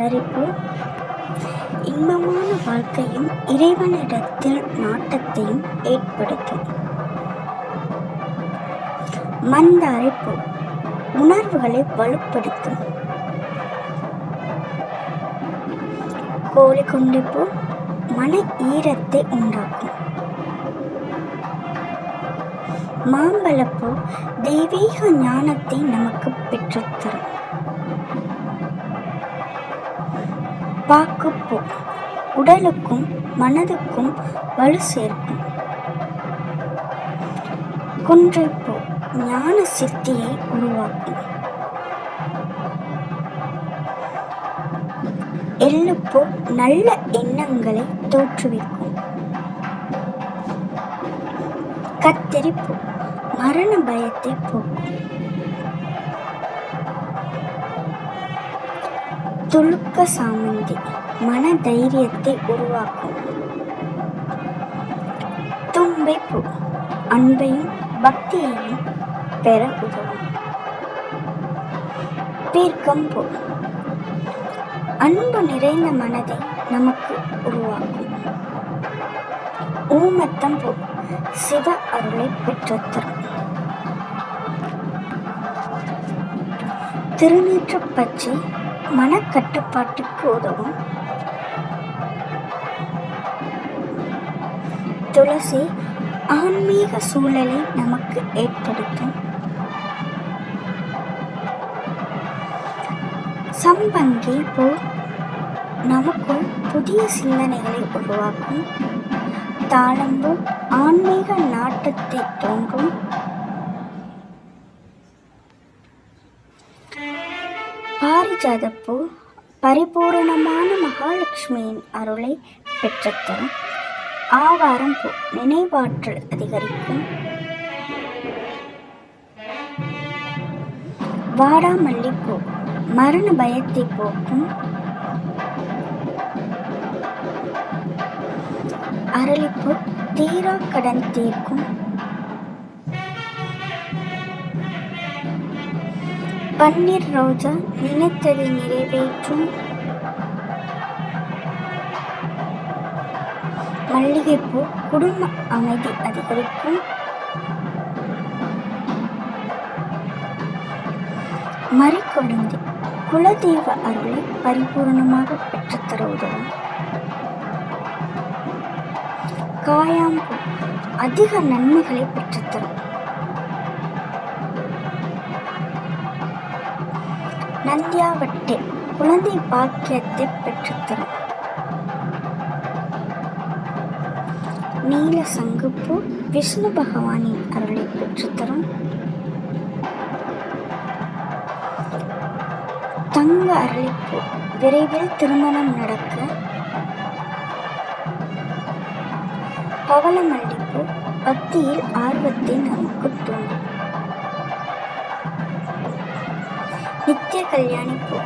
வளரிப்பு இன்பமான வாழ்க்கையும் இறைவனிடத்தில் நாட்டத்தையும் ஏற்படுத்தும் மந்த அரைப்பு உணர்வுகளை வலுப்படுத்தும். கோழி குண்டிப்பு மன ஈரத்தை உண்டாக்கும். மாம்பழப்பூ தெய்வீக ஞானத்தை நமக்கு பெற்றுத்தரும். பாக்குப்பூ உடலுக்கும் மனதுக்கும் வலு சேர்க்கும். குன்றைப்பூ ஞான சித்தியை உருவாக்கும். எள்ளுப்பூ நல்ல எண்ணங்களை தோற்றுவிக்கும். கத்தரிப்பூ மரண பயத்தை போக்கும். துளுக்க சாமந்தி மன தைரியத்தை உருவாக்கும் தும்பைப்பூ அன்பையும் பக்தியையும் பெற உதவும். பீர்க்கம்பூ அன்பு நிறைந்த மனதை நமக்கு உருவாக்கும். ஊமத்தம் பூ சிவ அருளை பெற்றுத்தரும். திருநீற்று பச்சை மனக்கட்டுப்பாட்டுக்கு உதவும். துளசி ஆன்மீக சூழலை நமக்கு ஏற்படுத்தும். சம்பங்கி பூ நமக்குள் புதிய சிந்தனைகளை உருவாக்கும். தாளம்பு ஆன்மீக நாட்டத்தை தோன்றும். பாரிஜாதப்பூ பரிபூரணமான மகாலட்சுமியின் அருளை பெற்றத்தரும் ஆவாரம் பூ நினைவாற்றல் அதிகரிக்கும். வாடாமல்லிப்பூ மரண பயத்தை போக்கும். அரளிப்பூ தீரா கடன் தீர்க்கும். பன்னீர் ரோஜா நினைத்ததை நிறைவேற்றும். மல்லிகைப்பூ குடும்ப அமைதி அதிகரிக்கும். மறிக்கொழுந்து குலதெய்வ அருளை பரிபூர்ணமாக பெற்றுத்தர உதவும். காயாம்பூ அதிக நன்மைகளை பெற்று நந்தியாவட்டை குழந்தை பாக்கியத்தை பெற்றுத்தரும். நீல சங்குப்பூ விஷ்ணு பகவானின் அருளை பெற்றுத்தரும். தங்க அரளிப்பூ விரைவில் திருமணம் நடக்க. பவளமல்லிப்பூ பக்தியில் ஆர்வத்தை நமக்கு தூண்டும். நித்திய கல்யாணி பூ.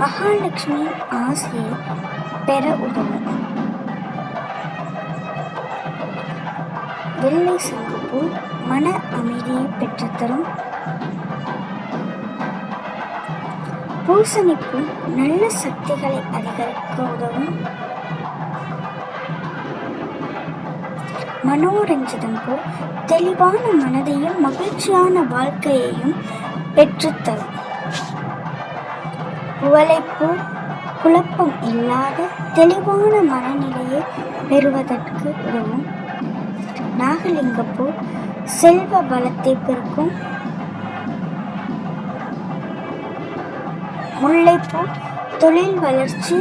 மகாலட்சுமியின் ஆசையை பெற உதவும் வெள்ளை சங்குப்பூ மன அமைதியை பெற்றுத்தரும். பூசணிப்பூ நல்ல சக்திகளை அதிகரிக்க உதவும். மனோரஞ்சிதம் போல் தெளிவான மனதையும் மகிழ்ச்சியான வாழ்க்கையையும் பெற்றுத்தரும். உழைப்பு குழப்பம் இல்லாத தெளிவான மனநிலையை பெறுவதற்கு உதவும். நாகலிங்கப்பூ செல்வ பலத்தை பெருக்கும். முல்லைப்பூ தொழில் வளர்ச்சி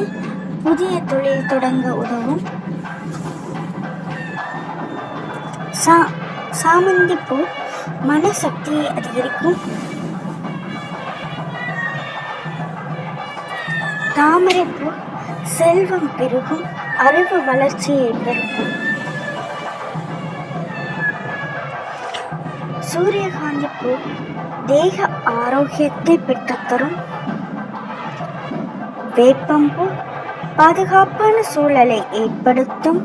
புதிய தொழில் தொடங்க உதவும். சா சாமந்திப்பூ மனசக்தியை அதிகரிக்கும். தாமரைப்பூ செல்வம் பெருகும் அறிவு வளர்ச்சியை பெருகும். சூரியகாந்தி பூ தேக ஆரோக்கியத்தை பெற்றுத்தரும். வேப்பம்பூ பாதுகாப்பான சூழலை ஏற்படுத்தும்.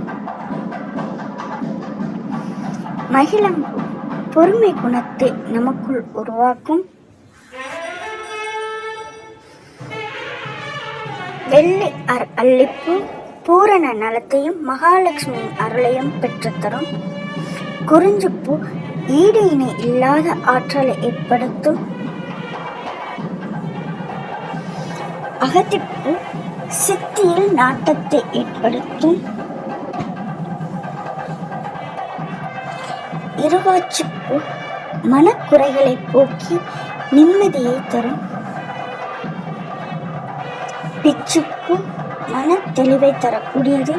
மகிழம்பூ பொறுமை குணத்தை நமக்குள் உருவாக்கும். வெள்ளை அர் அல்லிப்பூ பூரண நலத்தையும் மகாலட்சுமியின் அருளையும் பெற்றுத்தரும். குறிஞ்சிப்பூ ஈடு இணை இல்லாத ஆற்றலை ஏற்படுத்தும். அகத்திப்பூ சித்தியில் நாட்டத்தை ஏற்படுத்தும். இருவாச்சிப்பூ மனக்குறைகளை போக்கி நிம்மதியை தரும். பிச்சுப்பூ மன தெளிவை தரக்கூடியது.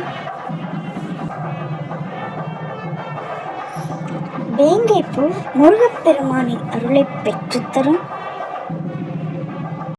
வேங்கைப்பூ முருகப்பெருமானின் அருளை பெற்றுத்தரும்.